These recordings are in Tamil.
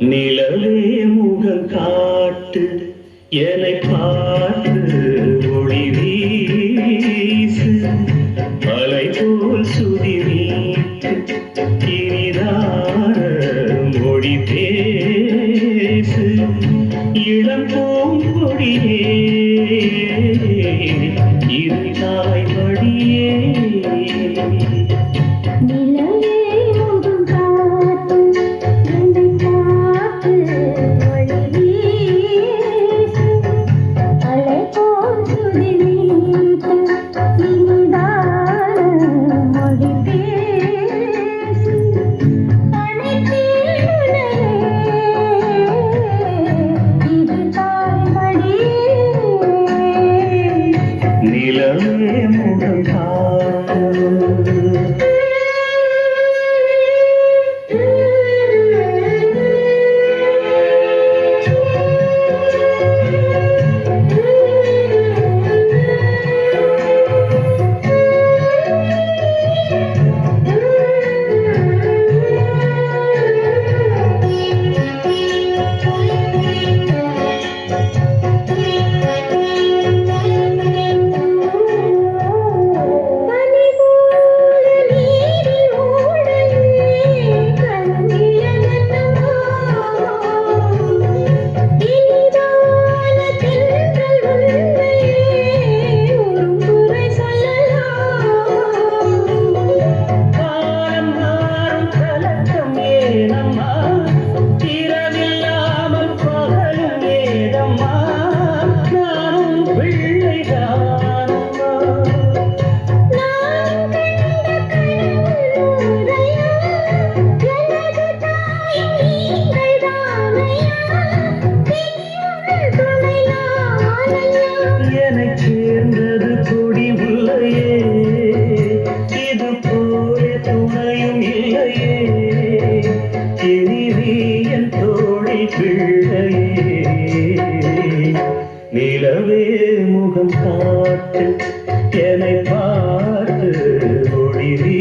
நிலவே முகம் காட்டு என்னை பார்த்து ஒளி வீசு. மலை போல் சுதி இனிதான மொழி பேசு. இளம் போம் கொடியே இருதாய் ద్రవ్యముగా நிலவே முகம் காட்டு என்னை பார்த்து ஒளிவி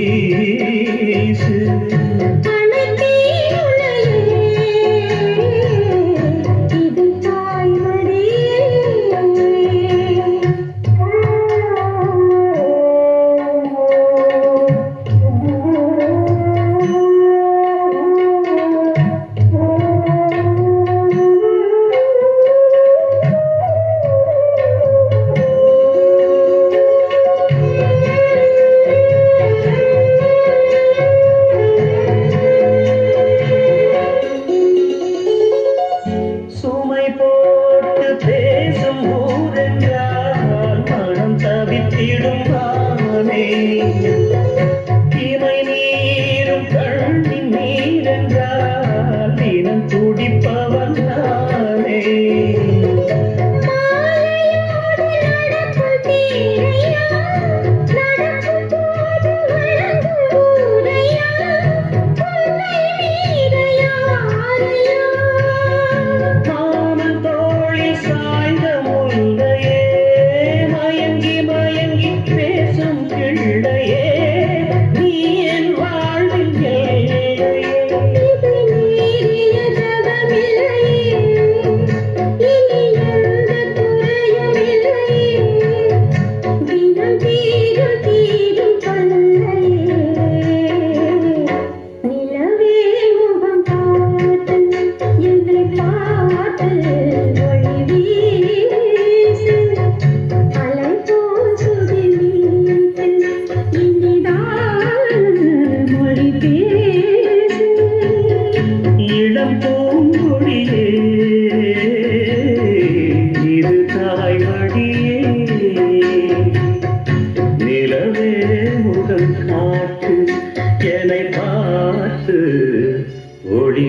இளம் பூங்கொடியே. இது தாய் வழியே நிலவே முகம் காட்டு என்னை பார்த்து ஒளி